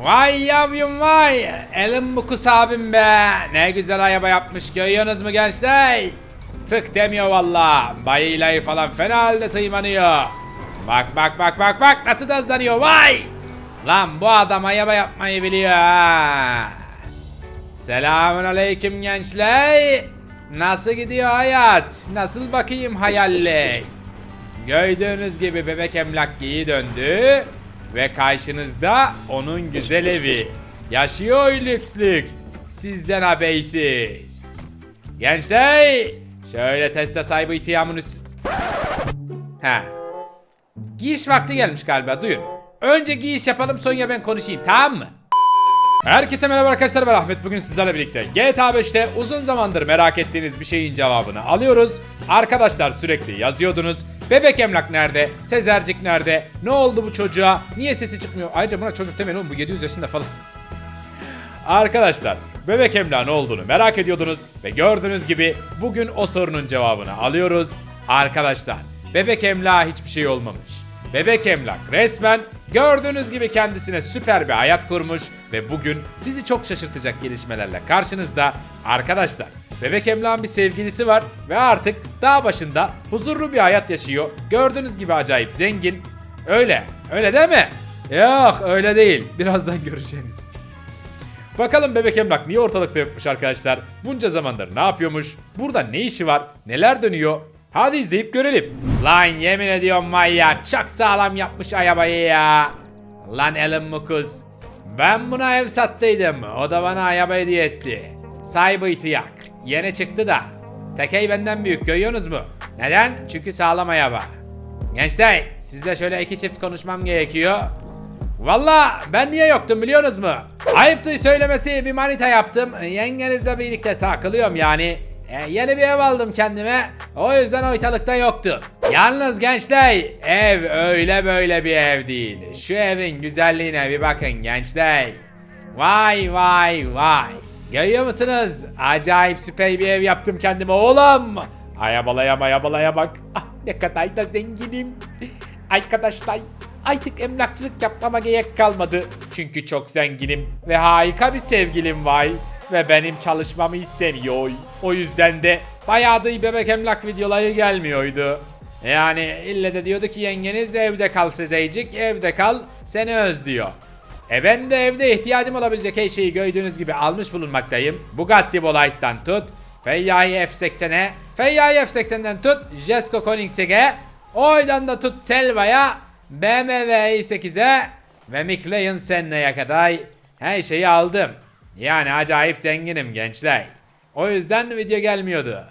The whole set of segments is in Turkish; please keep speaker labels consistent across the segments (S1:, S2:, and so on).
S1: Vay yavrum vay. Elin bukus abim be. Ne güzel araba yapmış görüyorsunuz mu gençler? Tık demiyor valla. Bayıylayı falan fena halde tıymanıyor. Bak bak bak bak bak nasıl da hızlanıyor vay. Lan bu adam araba yapmayı biliyor ha. Selamun aleyküm gençler. Nasıl gidiyor hayat? Nasıl bakayım hayalle? Gördüğünüz gibi bebek emlak giyi döndü. Ve karşınızda onun güzel evi. Yaşıyor lüks lüks. Sizden habersiz. Gençler! Şöyle Tesla sahibi ihtiyamın üst... He. Giriş vakti gelmiş galiba duyun. Önce giriş yapalım sonra ben konuşayım tamam mı? Herkese merhaba arkadaşlar ben Ahmet bugün sizlerle birlikte GTA 5'te uzun zamandır merak ettiğiniz bir şeyin cevabını alıyoruz. Arkadaşlar sürekli yazıyordunuz. Bebek emlak nerede? Sezercik nerede? Ne oldu bu çocuğa? Niye sesi çıkmıyor? Ayrıca buna çocuk demeyin oğlum bu 700 yaşında falan. Arkadaşlar bebek emlak ne olduğunu merak ediyordunuz ve gördüğünüz gibi bugün o sorunun cevabını alıyoruz. Arkadaşlar bebek emlağa hiçbir şey olmamış. Bebek emlak resmen gördüğünüz gibi kendisine süper bir hayat kurmuş ve bugün sizi çok şaşırtacak gelişmelerle karşınızda. Arkadaşlar bebek emlakın bir sevgilisi var ve artık dağ başında huzurlu bir hayat yaşıyor. Gördüğünüz gibi acayip zengin. Öyle, öyle değil mi? Yok öyle değil. Birazdan göreceğiniz. Bakalım bebek emlak niye ortalıkta yokmuş arkadaşlar? Bunca zamandır ne yapıyormuş? Burada ne işi var? Neler dönüyor? Hadi izleyip görelim. Lan yemin ediyorum vay ya çok sağlam yapmış arabayı ya. Lan Elon Musk. Ben buna ev sattıydım. O da bana araba hediye etti. Sahibi itiyak. Yeni çıktı da. Tekey benden büyük görüyorsunuz mu? Neden? Çünkü sağlam araba. Gençler sizle şöyle iki çift konuşmam gerekiyor. Valla ben niye yoktum biliyorsunuz mu? Ayıptır söylemesi bir manita yaptım. Yengenizle birlikte takılıyorum yani. E, yeni bir ev aldım kendime. O yüzden ortalıkta yoktu. Yalnız gençler ev öyle böyle bir ev değil. Şu evin güzelliğine bir bakın gençler. Vay vay vay. Görüyor musunuz? Acayip süper bir ev yaptım kendime oğlum. Ayabalaya mayabalaya bak. Ah ne kadar da zenginim. Arkadaşlar artık emlakçılık yapmama gerek kalmadı. Çünkü çok zenginim ve harika bir sevgilim var. Ve benim çalışmamı istemiyor. O yüzden de bayağıdır bebek emlak videoları gelmiyordu. Yani ille de diyordu ki yengeniz evde kal Sezeycik evde kal seni özlüyor. E ben de evde ihtiyacım olabilecek her şeyi gördüğünüz gibi almış bulunmaktayım. Bugatti Bolight'tan tut, Ferrari F80'e, Ferrari F80'den tut, Jesko Koenigsegg'e, oradan da tut Selva'ya, BMW i8'e ve McLaren Senna'ya kadar her şeyi aldım. Yani acayip zenginim gençler. O yüzden video gelmiyordu.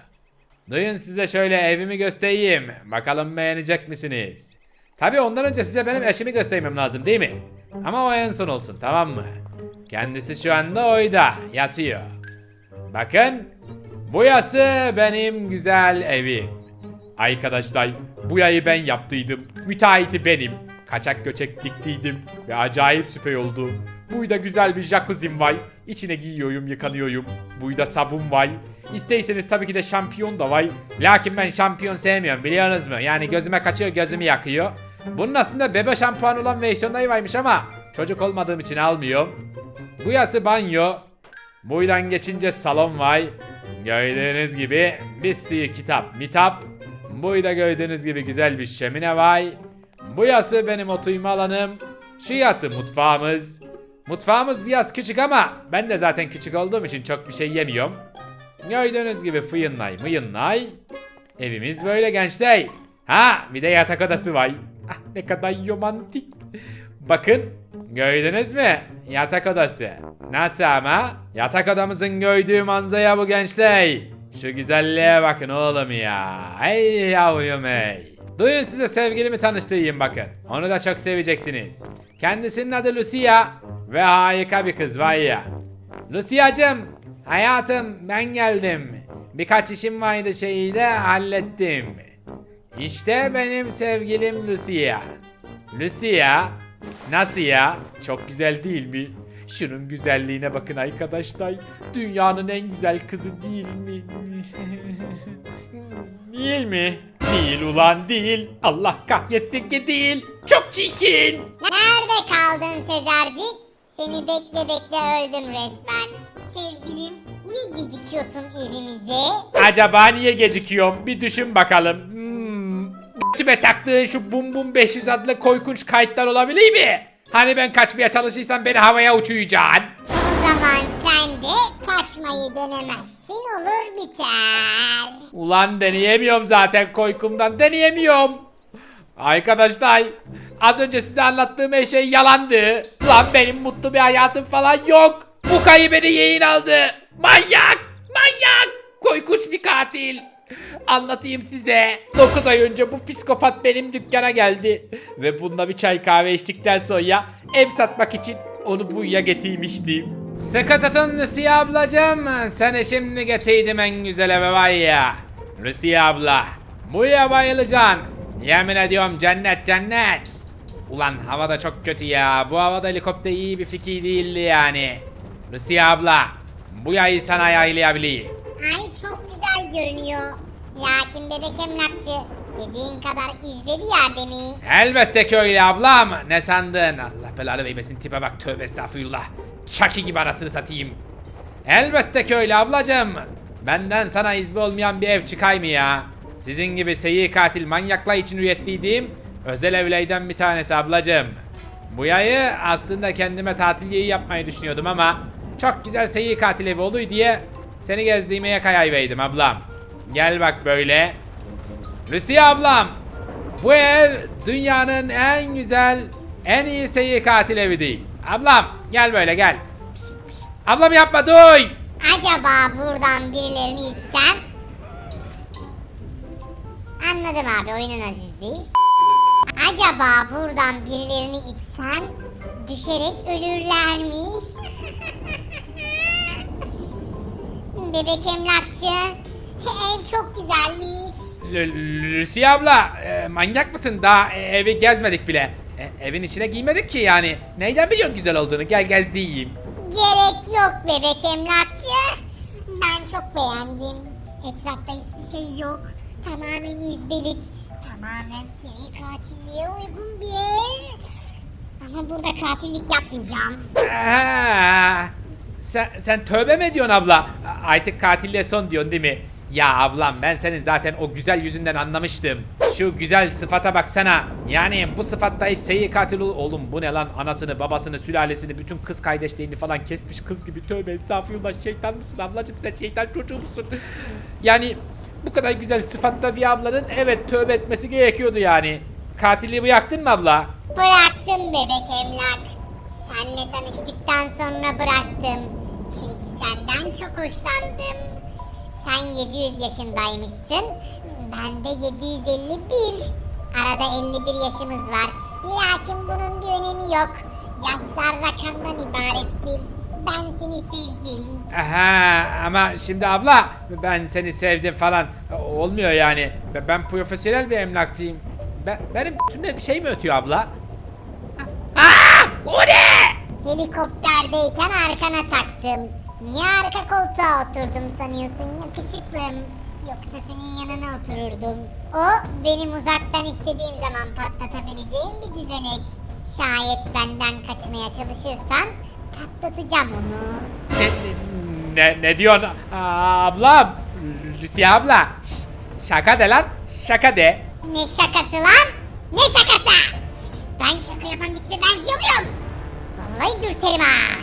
S1: Duyun size şöyle evimi göstereyim. Bakalım beğenecek misiniz? Tabi ondan önce size benim eşimi göstermem lazım değil mi? Ama o en son olsun tamam mı? Kendisi şu anda oyda yatıyor. Bakın bu yası benim güzel evim. Arkadaşlar bu yayı ben yaptıydım. Müteahhiti benim. Kaçak göçek diktiydim ve acayip süper oldu. Buyda güzel bir jacuzzi'm var. İçine giyiyorum, yıkanıyorum. Buyda sabun var. İsteyseniz tabii ki de şampiyon da var. Lakin ben şampiyon sevmiyorum biliyorsunuz mu? Yani gözüme kaçıyor, gözümü yakıyor. Bunun aslında bebe şampuan olan versiyonları varmış ama çocuk olmadığım için almıyorum. Bu yası banyo. Buydan geçince salon var. Gördüğünüz gibi bir sürü kitap, mitap. Buyda gördüğünüz gibi güzel bir şemine var. Bu yası benim oturma alanım. Şu yası mutfağımız. Mutfağımız biraz küçük ama ben de zaten küçük olduğum için çok bir şey yemiyorum. Gördüğünüz gibi fıyınlay mıyınlay. Evimiz böyle gençler. Ha bir de yatak odası var. Ah ne kadar romantik. Bakın gördünüz mü? Yatak odası. Nasıl ama? Yatak odamızın gördüğü manzara bu gençler. Şu güzelliğe bakın oğlum ya. Ey yavrum ey. Duyun size sevgilimi tanıştırayım bakın. Onu da çok seveceksiniz. Kendisinin adı Lucia ve harika bir kız var ya. Lucia'cım, hayatım ben geldim. Birkaç işim vardı şeyi de hallettim. İşte benim sevgilim Lucia. Lucia, nasıl ya? Çok güzel değil mi? Şunun güzelliğine bakın arkadaşlar. Dünyanın en güzel kızı değil mi? değil mi? Değil ulan değil. Allah kahretsin ki değil. Çok çirkin.
S2: Nerede kaldın Sezercik? Seni bekle bekle öldüm resmen. Sevgilim niye gecikiyorsun evimize?
S1: Acaba niye gecikiyorum? Bir düşün bakalım. Hmm. Tübe taktığın şu Bum Bum 500 adlı korkunç kayıtlar olabilir mi? Hani ben kaçmaya çalışırsam beni havaya uçuyacaksın.
S2: O zaman sen de kaçmayı denemezsin olur biter.
S1: Ulan deneyemiyorum zaten korkumdan deneyemiyorum. Arkadaşlar az önce size anlattığım her şey yalandı. Ulan benim mutlu bir hayatım falan yok. Bu kayı beni yayın aldı. Manyak! Manyak! Korkunç bir katil. Anlatayım size. 9 ay önce bu psikopat benim dükkana geldi. Ve bununla bir çay kahve içtikten sonra ev satmak için onu buraya getirmiştim. Sıkı tutun Lucy ablacığım. Seni şimdi getirdim en güzel eve var ya. Lucy abla. Buraya bayılacaksın. Yemin ediyorum cennet cennet. Ulan hava da çok kötü ya. Bu havada helikopter iyi bir fikir değildi yani. Lucy abla. Bu yayı sana yaylayabilir.
S2: Ay çok güzel görünüyor. Lakin bebek emlakçı dediğin kadar izbe bir yerde mi?
S1: Elbette ki öyle ablam. Ne sandın? Allah belanı vermesin tipe bak tövbe estağfurullah. Çaki gibi anasını satayım. Elbette ki öyle ablacım. Benden sana izbi olmayan bir ev çıkay mı ya? Sizin gibi seyir katil manyaklar için üretliydiğim özel evlerden bir tanesi ablacım. Bu yayı aslında kendime tatil yeri yapmayı düşünüyordum ama çok güzel seyir katil evi olur diye seni gezdirmeye karar verdim ablam. Gel bak böyle. Lucy ablam. Bu ev dünyanın en güzel, en iyi seyir katil evi değil. Ablam gel böyle gel. Pişt, pişt. Ablam yapma duy.
S2: Acaba buradan birilerini itsem? Anladım abi oyunun azizliği. Acaba buradan birilerini itsem düşerek ölürler mi? Bebek emlakçı. Ev çok güzelmiş.
S1: L- Lucy abla e, manyak mısın? Daha e, evi gezmedik bile. E, evin içine giymedik ki yani. Neyden biliyorsun güzel olduğunu? Gel gez diyeyim.
S2: Gerek yok bebek emlakçı. Ben çok beğendim. Etrafta hiçbir şey yok. Tamamen izbelik. Tamamen seri katilliğe uygun bir. Ama burada katillik yapmayacağım.
S1: Aa, sen, sen tövbe mi ediyorsun abla? Artık katilliğe son diyorsun değil mi? Ya ablam ben senin zaten o güzel yüzünden anlamıştım. Şu güzel sıfata baksana. Yani bu sıfatta hiç seyir katil ol- Oğlum bu ne lan anasını babasını sülalesini bütün kız kardeşlerini falan kesmiş kız gibi tövbe estağfurullah şeytan mısın ablacım sen şeytan çocuğu musun? Yani bu kadar güzel sıfatta bir ablanın evet tövbe etmesi gerekiyordu yani. Katilliği bıraktın mı abla?
S2: Bıraktım bebek emlak. Senle tanıştıktan sonra bıraktım. Çünkü senden çok hoşlandım. Sen 700 yaşındaymışsın. Ben de 751. Arada 51 yaşımız var. Lakin bunun bir önemi yok. Yaşlar rakamdan ibarettir. Ben seni sevdim.
S1: Aha ama şimdi abla ben seni sevdim falan olmuyor yani. Ben- profesyonel bir emlakçıyım. Ben, benim tümde bir şey mi ötüyor abla? Aa! O ne?
S2: Helikopterdeyken arkana taktım. Niye arka koltuğa oturdum sanıyorsun yakışıklım? Yoksa senin yanına otururdum. O benim uzaktan istediğim zaman patlatabileceğim bir düzenek. Şayet benden kaçmaya çalışırsan patlatacağım onu.
S1: Ne, ne, ne diyorsun Aa, ablam? Lucy abla. Ş- şaka de lan. Şaka de.
S2: Ne şakası lan? Ne şakası? Ben şaka yapan bir tipe benziyor muyum? Vallahi dürterim ha.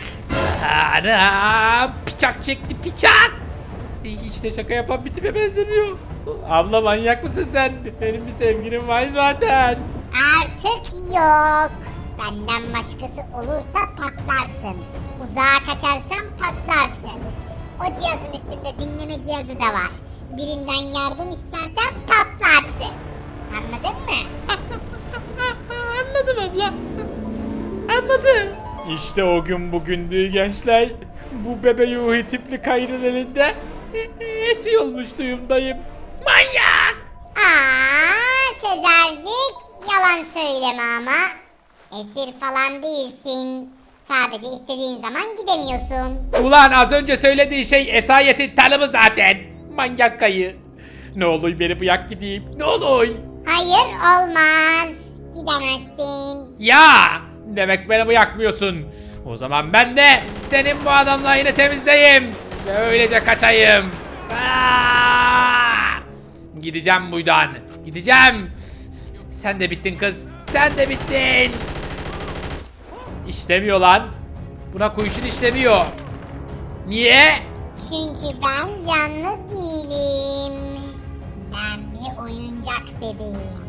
S1: Anam bıçak çekti bıçak. Hiç de şaka yapan bir tipe benzemiyor. Abla manyak mısın sen? Benim bir sevgilim var zaten.
S2: Artık yok. Benden başkası olursa patlarsın. Uzağa kaçarsan patlarsın. O cihazın üstünde dinleme cihazı da var. Birinden yardım istersen patlarsın. Anladın mı?
S1: Anladım abla. Anladım. İşte o gün bugündü gençler. Bu bebe yuhi tipli kayrın elinde esi olmuş duyumdayım. Manyak!
S2: Aa, Sezercik yalan söyleme ama. Esir falan değilsin. Sadece istediğin zaman gidemiyorsun.
S1: Ulan az önce söylediği şey esayetin tanımı zaten. Manyak kayı. Ne olur beni bırak gideyim. Ne olur.
S2: Hayır olmaz. Gidemezsin.
S1: Ya! Demek beni bırakmıyorsun. O zaman ben de senin bu adamla yine temizleyeyim. Ve öylece kaçayım. Aa! Gideceğim buradan. Gideceğim. Sen de bittin kız. Sen de bittin. İşlemiyor lan. Buna kurşun işlemiyor. Niye?
S2: Çünkü ben canlı değilim. Ben bir oyuncak bebeğim.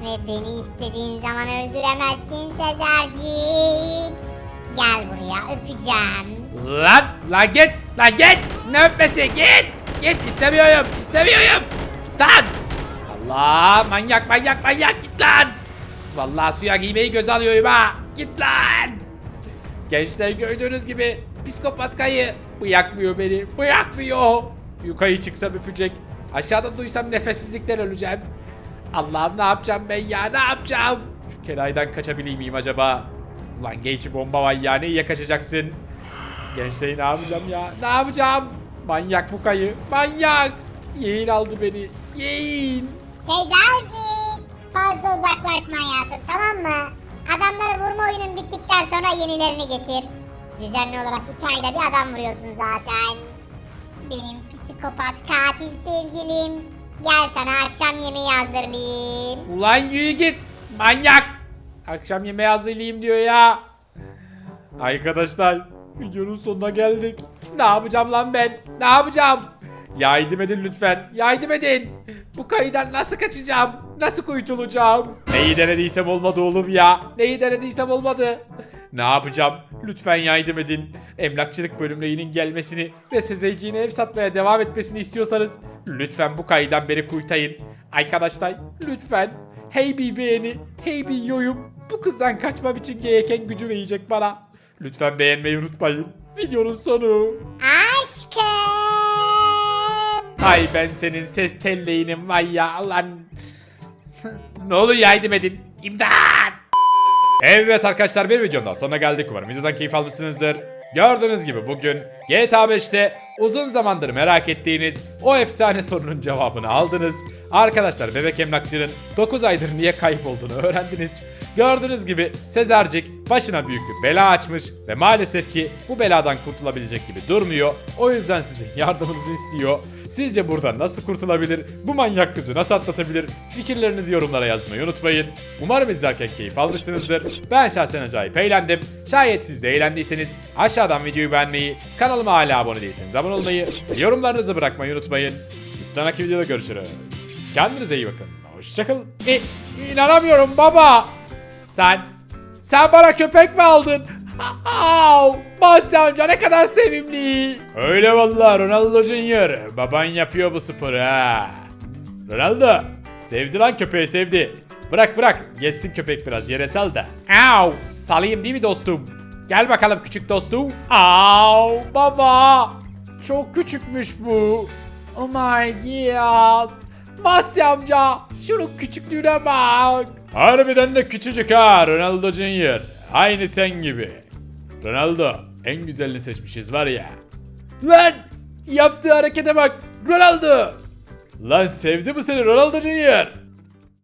S2: Ve beni istediğin zaman öldüremezsin Sezercik. Gel buraya öpeceğim.
S1: Lan lan git lan git. Ne öpmesi git. Git istemiyorum istemiyorum. Git lan. Allah manyak manyak manyak git lan. Vallahi suya giymeyi göz alıyorum ha. Git lan. Gençler gördüğünüz gibi psikopat kayı bırakmıyor beni bırakmıyor. Yukarı çıksam öpecek. Aşağıda duysam nefessizlikten öleceğim. Allah'ım ne yapacağım ben ya ne yapacağım? Şu kenardan kaçabilir miyim acaba? Ulan genç bomba var ya neyi kaçacaksın? Gençler ne yapacağım ya? Ne yapacağım? Manyak bu kayı. Manyak. Yeğen aldı beni. Yeğen.
S2: Sezercik. Fazla uzaklaşma hayatım tamam mı? Adamları vurma oyunun bittikten sonra yenilerini getir. Düzenli olarak iki bir adam vuruyorsun zaten. Benim psikopat katil sevgilim. Gel sana akşam yemeği hazırlayayım.
S1: Ulan yürü git. Manyak. Akşam yemeği hazırlayayım diyor ya. Arkadaşlar videonun sonuna geldik. Ne yapacağım lan ben? Ne yapacağım? Yardım edin lütfen. Yardım edin. Bu kayıdan nasıl kaçacağım? Nasıl kurtulacağım? Neyi denediysem olmadı oğlum ya. Neyi denediysem olmadı. Ne yapacağım? Lütfen yardım edin. Emlakçılık bölümlerinin gelmesini ve Sezeyciğine ev satmaya devam etmesini istiyorsanız lütfen bu kayıdan beni kurtarın. Arkadaşlar lütfen hey bir beğeni, hey bir yorum bu kızdan kaçmam için gereken gücü verecek bana. Lütfen beğenmeyi unutmayın. Videonun sonu.
S2: Aşkım.
S1: Ay ben senin ses telleğinim vay ya lan. ne olur yardım edin. İmdat. Evet arkadaşlar bir videonun daha sonuna geldik. Umarım videodan keyif almışsınızdır. Gördüğünüz gibi bugün GTA 5'te uzun zamandır merak ettiğiniz o efsane sorunun cevabını aldınız. Arkadaşlar bebek emlakçının 9 aydır niye kayıp olduğunu öğrendiniz. Gördüğünüz gibi Sezercik başına büyük bir bela açmış ve maalesef ki bu beladan kurtulabilecek gibi durmuyor. O yüzden sizin yardımınızı istiyor. Sizce buradan nasıl kurtulabilir? Bu manyak kızı nasıl atlatabilir? Fikirlerinizi yorumlara yazmayı unutmayın. Umarım izlerken keyif almışsınızdır. Ben şahsen acayip eğlendim. Şayet siz de eğlendiyseniz aşağıdan videoyu beğenmeyi, kanalıma hala abone değilseniz abone olmayı yorumlarınızı bırakmayı unutmayın. Bir sonraki videoda görüşürüz. Kendinize iyi bakın. Hoşçakalın. E, inanamıyorum baba. Sen, sen bana köpek mi aldın? Au, Basri amca ne kadar sevimli. Öyle vallahi Ronaldo Junior. Baban yapıyor bu sporu ha. Ronaldo, sevdi lan köpeği sevdi. Bırak bırak, geçsin köpek biraz yere sal da. Au, salayım değil mi dostum? Gel bakalım küçük dostum. Au, baba. Çok küçükmüş bu. Oh my god. Basri amca, şunun küçüklüğüne bak. Harbiden de küçücük ha Ronaldo Junior. Aynı sen gibi. Ronaldo, en güzelini seçmişiz var ya. Lan! Yaptığı harekete bak. Ronaldo! Lan sevdi mi seni Ronaldo Junior?